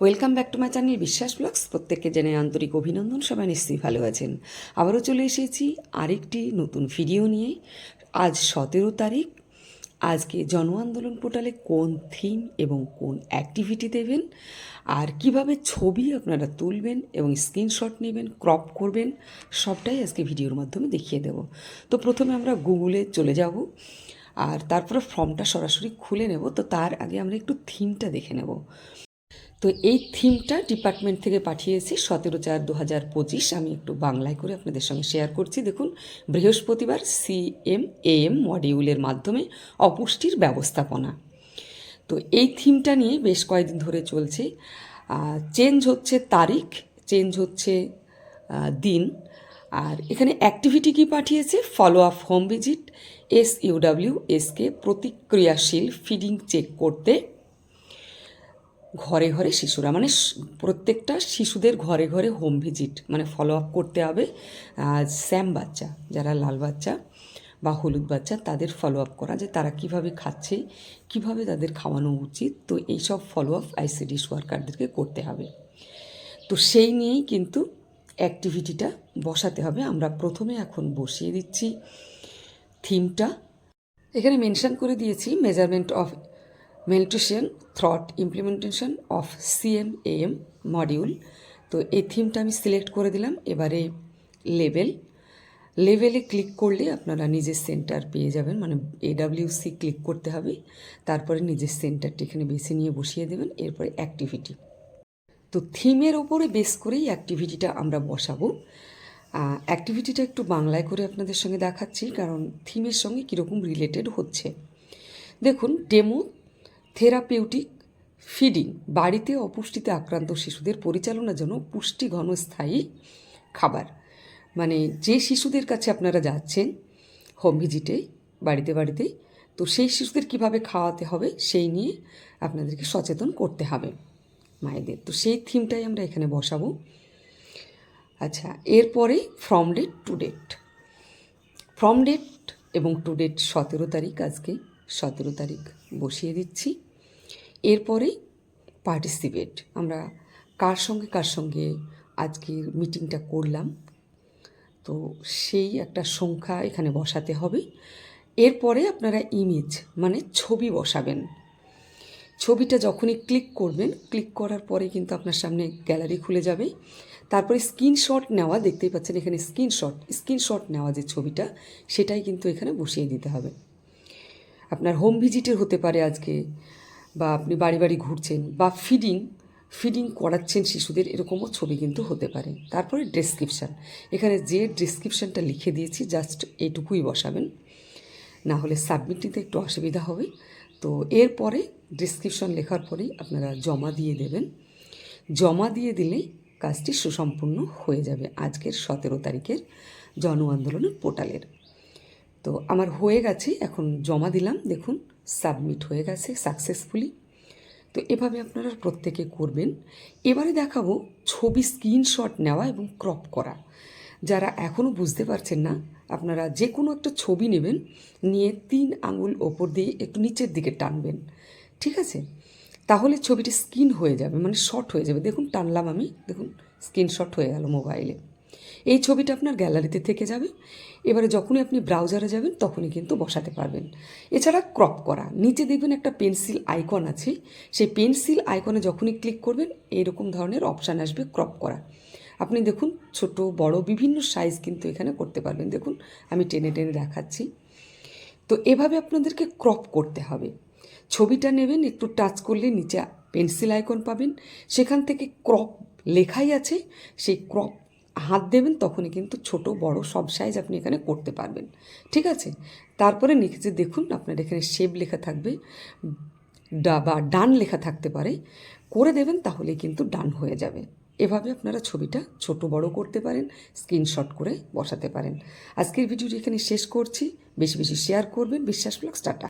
Welcome back to my channel Biswas vlogs. প্রত্যেককে জেনে আন্তরিক অভিনন্দন, সবাই নিশ্চয়ই ভালো আছেন। আবারও চলে এসেছি আরেকটি নতুন ভিডিও নিয়ে। আজ সতেরো তারিখ। আজকে জন আন্দোলন পোর্টালে কোন থিম এবং কোন অ্যাক্টিভিটি দেবেন, আর কীভাবে ছবি আপনারা তুলবেন এবং স্ক্রিনশট নেবেন ক্রপ করবেন, সবটাই আজকে ভিডিওর মাধ্যমে দেখিয়ে দেব। তো প্রথমে আমরা গুগলে চলে যাব, আর তারপরে ফর্মটা সরাসরি খুলে নেব। তো তার আগে আমরা একটু থিমটা দেখে নেব। তো এই থিমটা ডিপার্টমেন্ট থেকে পাঠিয়েছি সতেরো চার দু হাজার পঁচিশ। আমি একটু বাংলায় করে আপনাদের সঙ্গে শেয়ার করছি। দেখুন, বৃহস্পতিবার সি এম এ এম মডিউলের মাধ্যমে অপুষ্টির ব্যবস্থাপনা। তো এই থিমটা নিয়ে বেশ কয়েকদিন ধরে চলছে। চেঞ্জ হচ্ছে তারিখ চেঞ্জ হচ্ছে দিন। আর এখানে অ্যাক্টিভিটি কি পাঠিয়েছে? Follow up home visit S UW SK প্রতিক্রিয়াশীল ফিডিং চেক করতে। ঘরে ঘরে শিশুরা মানে প্রত্যেকটা শিশুদের ঘরে ঘরে হোম ভিজিট মানে ফলো আপ করতে হবে। স্যাম বাচ্চা, যারা লাল বাচ্চা বা হলুদ বাচ্চা, তাদের ফলো আপ করা যে তারা কীভাবে খাচ্ছে, কীভাবে তাদের খাওয়ানো উচিত, তো এইসব ফলো আপ আইসিডিস ওয়ার্কারদেরকে করতে হবে। তো সেই নিয়েই কিন্তু অ্যাক্টিভিটিটা বসাতে হবে। আমরা প্রথমে এখন বসিয়ে দিচ্ছি থিমটা এখানে মেনশন করে দিয়েছি মেজারমেন্ট অফ মেলিটেশন through implementation of CM M module তো এই থিমটা আমি সিলেক্ট করে দিলাম। এবারে লেভেল লেভেলে ক্লিক করলে আপনারা নিজের সেন্টার পেয়ে যাবেন। মানে এডাব্লিউসি ক্লিক করতে হবে। তারপরে নিজের সেন্টারটি এখানে বেছে নিয়ে বসিয়ে দেবেন। এরপরে অ্যাক্টিভিটি তো থিমের ওপরে বেস করেই অ্যাক্টিভিটিটা আমরা বসাবো। অ্যাক্টিভিটিটা একটু বাংলায় করে আপনাদের সঙ্গে দেখাচ্ছি, কারণ থিমের সঙ্গে কীরকম রিলেটেড হচ্ছে। দেখুন ডেমো থেরাপিউটিক ফিডিং, বাড়িতে অপুষ্টিতে আক্রান্ত শিশুদের পরিচালনার জন্য পুষ্টি ঘনস্থায়ী খাবার। মানে যে শিশুদের কাছে আপনারা যাচ্ছেন হোম ভিজিটে বাড়িতে বাড়িতে, তো সেই শিশুদের কীভাবে খাওয়াতে হবে সেই নিয়ে আপনাদেরকে সচেতন করতে হবে মায়েদের। তো সেই থিমটাই আমরা এখানে বসাবো। আচ্ছা এরপরে from date to date from date এবং টু ডেট সতেরো তারিখ, আজকে সতেরো তারিখ বসিয়ে দিচ্ছি। এরপরে পার্টিসিপেট আমরা কার সঙ্গে কার সঙ্গে আজকের মিটিংটা করলাম? তো সেই একটা সংখ্যা এখানে বসাতে হবে। এরপরে আপনারা ইমেজ মানে ছবি বসাবেন। ছবিটা যখনই ক্লিক করবেন ক্লিক করার পরে কিন্তু আপনার সামনে গ্যালারি খুলে যাবে। তারপরে স্ক্রিনশট নেওয়া, দেখতেই পাচ্ছেন এখানে স্ক্রিনশট স্ক্রিনশট নেওয়া যে ছবিটা, সেটাই কিন্তু এখানে বসিয়ে দিতে হবে। আপনার হোম ভিজিটের হতে পারে আজকে। বা আপনি বাড়ি বাড়ি ঘুরছেন বা ফিডিং ফিডিং করাচ্ছেন শিশুদের এরকমও ছবি কিন্তু হতে পারে। তারপরে ডেসক্রিপশান এখানে যে ডেসক্রিপশানটা লিখে দিয়েছি জাস্ট এইটুকুই বসাবেন। না হলে সাবমিট নিতে একটু অসুবিধা হবে। তো এরপরে ডিসক্রিপশন লেখার পরেই আপনারা জমা দিয়ে দেবেন। জমা দিয়ে দিলেই কাজটি সুসম্পূর্ণ হয়ে যাবে আজকের সতেরো তারিখের জন আন্দোলনের পোর্টালের। তো আমার হয়ে গেছে, এখন জমা দিলাম, দেখুন। সাবমিট হয়ে গেছে সাকসেসফুলি তো এভাবে আপনারা প্রত্যেকে করবেন। এবারে দেখাবো ছবি স্ক্রিনশট নেওয়া এবং ক্রপ করা। যারা এখনও বুঝতে পারছেন না, আপনারা যে কোনো একটা ছবি নেবেন, নিয়ে তিন আঙুল ওপর দিয়ে একটু নিচের দিকে টানবেন। ঠিক আছে? তাহলে ছবিটি স্ক্রিন হয়ে যাবে মানে শর্ট হয়ে যাবে। দেখুন, টানলাম আমি, দেখুন স্ক্রিনশট হয়ে গেল মোবাইলে এই ছবিটা আপনার গ্যালারিতে থেকে যাবে। এবারে যখনই আপনি ব্রাউজারে যাবেন, তখনই কিন্তু বসাতে পারবেন। এছাড়া ক্রপ করা। নিচে দেখবেন একটা পেন্সিল আইকন আছে। সেই পেন্সিল আইকনে যখনই ক্লিক করবেন, এরকম ধরনের অপশান আসবে ক্রপ করা। আপনি দেখুন, ছোট, বড়, বিভিন্ন সাইজ কিন্তু এখানে করতে পারবেন। দেখুন, আমি টেনে টেনে দেখাচ্ছি। তো এভাবে আপনাদেরকে ক্রপ করতে হবে। ছবিটা নেবেন, একটু টাচ করলে নিচে পেন্সিল আইকন পাবেন। সেখান থেকে ক্রপ লেখাই আছে। সেই ক্রপ হাত দেবেন তখনই কিন্তু ছোট, বড় সব সাইজ আপনি এখানে করতে পারবেন। ঠিক আছে? তারপরে নিচে দেখুন আপনার এখানে শেপ লেখা থাকবে, ডা বা ডান লেখা থাকতে পারে। করে দেবেন তাহলে কিন্তু ডান হয়ে যাবে। এভাবে আপনারা ছবিটা ছোট, বড় করতে পারেন স্ক্রিনশট করে বসাতে পারেন। আজকের ভিডিওটি এখানে শেষ করছি। বেশি বেশি শেয়ার করবেন। বিশ্বাস ব্লগ স্টার্ট